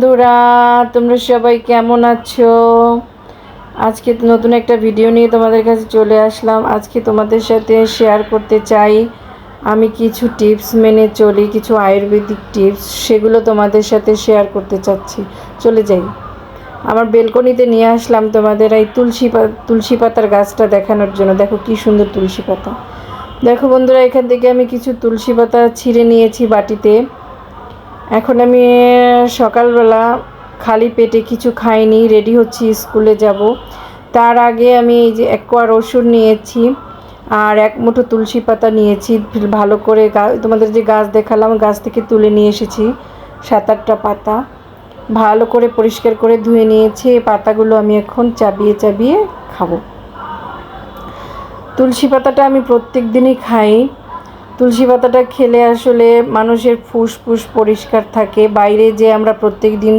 বন্ধুরা, তোমরা সবাই কেমন আছো? আজকে নতুন একটা ভিডিও নিয়ে তোমাদের কাছে চলে আসলাম। আজকে তোমাদের সাথে শেয়ার করতে চাই। আমি কিছু টিপস মেনে চলি, কিছু আয়ুর্বেদিক টিপস সেগুলো তোমাদের সাথে শেয়ার করতে চাচ্ছি। চলে যাই। আমার বেলকনিতে নিয়ে আসলাম তোমাদের এই তুলসী তুলসী পাতার গাছটা দেখানোর জন্য। দেখো কি সুন্দর তুলসী পাতা। দেখো বন্ধুরা, এখান থেকে আমি কিছু তুলসী পাতা ছিঁড়ে নিয়েছি বাটিতে। এখন আমি সকালবেলা খালি পেটে কিছু খাইনি রেডি হচ্ছি স্কুলে যাব। তার আগে আমি এই যে এক কোয়া রসুন নিয়েছি আর এক মুঠো তুলসী পাতা নিয়েছি, ভালো করে তোমাদের যে গাছ দেখালাম, গাছ থেকে তুলে নিয়ে এসেছি সাত আটটা পাতা। ভালো করে পরিষ্কার করে ধুয়ে নিয়েছি, এই পাতাগুলো আমি এখন চাবিয়ে চাবিয়ে খাব। তুলসী পাতাটা আমি প্রত্যেক দিনই খাই। তুলসী পাতাটা খেলে আসলে মানুষের ফুসফুস পরিষ্কার থাকে। বাইরে যে আমরা প্রত্যেক দিন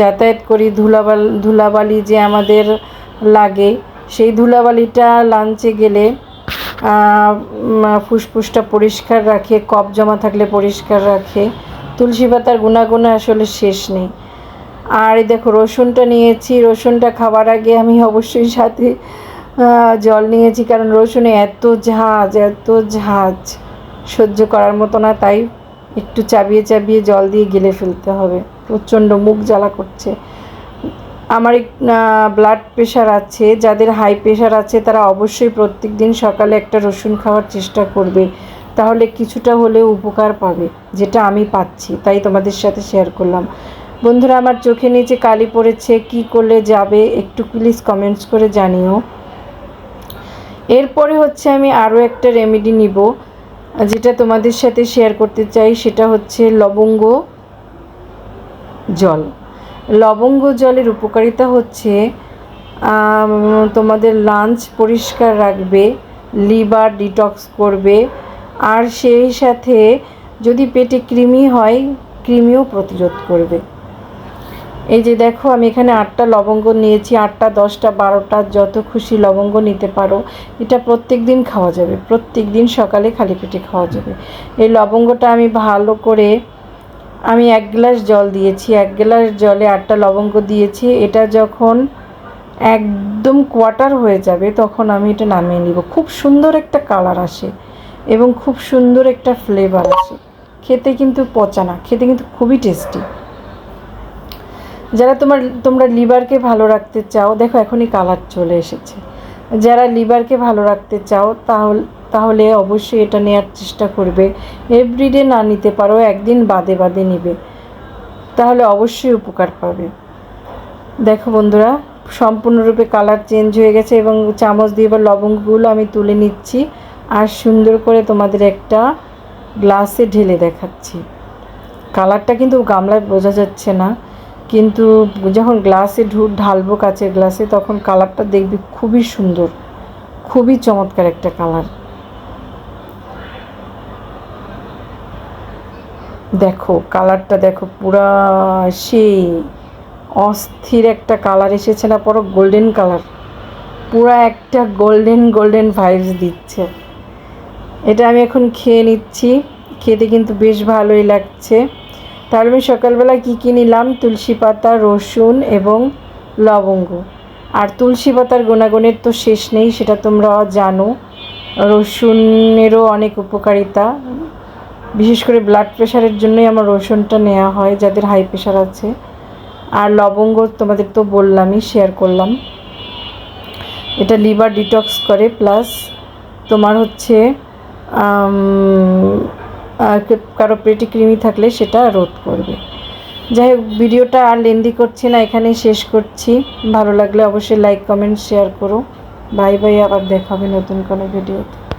যাতায়াত করি, ধুলাবাল, ধুলাবালি যে আমাদের লাগে, সেই ধুলাবালিটা লাঞ্চে গেলে ফুসফুসটা পরিষ্কার রাখে কফ জমা থাকলে পরিষ্কার রাখে। তুলসী পাতার গুণাগুণ আসলে শেষ নেই। আর দেখো, রসুনটা নিয়েছি, রসুনটা খাবার আগে আমি অবশ্যই সাথে জল নিয়েছি, কারণ রসুনে এত ঝাঁজ এত ঝাঁজ। সহ্য করার মতো না, তাই একটু চাবিয়ে চাবিয়ে জল দিয়ে গেলে ফেলতে হবে। প্রচণ্ড মুখ জ্বালা করছে। আমার ব্লাড প্রেশার আছে, যাদের হাই প্রেশার আছে, তারা অবশ্যই প্রত্যেক দিন সকালে একটা রসুন খাওয়ার চেষ্টা করবে। তাহলে কিছুটা হলেও উপকার পাবে, যেটা আমি পাচ্ছি, তাই তোমাদের সাথে শেয়ার করলাম। বন্ধুরা, আমার চোখে নিচে কালি পড়েছে, কি করলে যাবে একটু প্লিজ কমেন্টস করে জানিও। এরপরে হচ্ছে আমি আরও একটা রেমেডি নিব। যেটা তোমাদের সাথে শেয়ার করতে চাই সেটা হচ্ছে লবঙ্গ জল। লবঙ্গ জলের উপকারিতা হচ্ছে তোমাদের লাঞ্চ পরিষ্কার রাখবে লিভার ডিটক্স করবে, আর সেই সাথে যদি পেটে কৃমি হয়, কৃমিও প্রতিরোধ করবে। এই যে দেখো, আমি এখানে আটটা লবঙ্গ নিয়েছি, আটটা, দশটা, বারোটা, যত খুশি লবঙ্গ নিতে পারো। এটা প্রত্যেক দিন খাওয়া যাবে প্রত্যেক দিন সকালে খালি পেটে খাওয়া যাবে। এই লবঙ্গটা আমি ভালো করে, আমি এক গ্লাস জল দিয়েছি, এক গ্লাস জলে আটটা লবঙ্গ দিয়েছি। এটা যখন একদম কোয়াটার হয়ে যাবে, তখন আমি এটা নামিয়ে নিব। খুব সুন্দর একটা কালার আসে এবং খুব সুন্দর একটা ফ্লেভার আসে। খেতে কিন্তু পচা না, খেতে কিন্তু খুবই টেস্টি। যারা তোমার, তোমরা লিভারকে ভালো রাখতে চাও, দেখো এখনই কালার চলে এসেছে। যারা লিভারকে ভালো রাখতে চাও, তাহলে তাহলে অবশ্যই এটা নেওয়ার চেষ্টা করবে। এভরিডে না নিতে পারো, একদিন বাদে বাদে নিবে। তাহলে অবশ্যই উপকার পাবে। দেখো বন্ধুরা, সম্পূর্ণরূপে কালার চেঞ্জ হয়ে গেছে এবং চামচ দিয়ে এবার লবঙ্গগুলো আমি তুলে নিচ্ছি আর সুন্দর করে তোমাদের একটা গ্লাসে ঢেলে দেখাচ্ছি। কালারটা কিন্তু গামলায় বোঝা যাচ্ছে না। কিন্তু যখন গ্লাসে ঢু ঢালবো কাচের গ্লাসে তখন কালারটা দেখবি খুবই সুন্দর। খুবই চমৎকার একটা কালার দেখো কালারটা দেখো পুরা সেই অস্থির একটা কালার এসেছে না, পরো গোল্ডেন কালার পুরা একটা গোল্ডেন গোল্ডেন ভাইবস দিচ্ছে। এটা আমি এখন খেয়ে নিচ্ছি। খেতে কিন্তু বেশ ভালোই লাগছে। তাহলে আমি সকালবেলা কী কী নিলাম? তুলসী পাতা, রসুন এবং লবঙ্গ। আর তুলসী পাতার গুণাগুণের তো শেষ নেই, সেটা তোমরা জানো। রসুনেরও অনেক উপকারিতা। বিশেষ করে ব্লাড প্রেশারের জন্যই আমার রসুনটা নেওয়া হয়, যাদের হাই প্রেশার আছে। আর লবঙ্গ তোমাদের তো বললামই শেয়ার করলাম। এটা লিভার ডিটক্স করে প্লাস তোমার হচ্ছে কারও পেটে কৃমি থাকলে সেটা রোধ করবে। যাই হোক, ভিডিওটা আর লেন্দি করছি না এখানে শেষ করছি। ভালো লাগলে অবশ্যই লাইক কমেন্ট শেয়ার করো। বাই বাই, আবার দেখাবে নতুন কোনো ভিডিওতে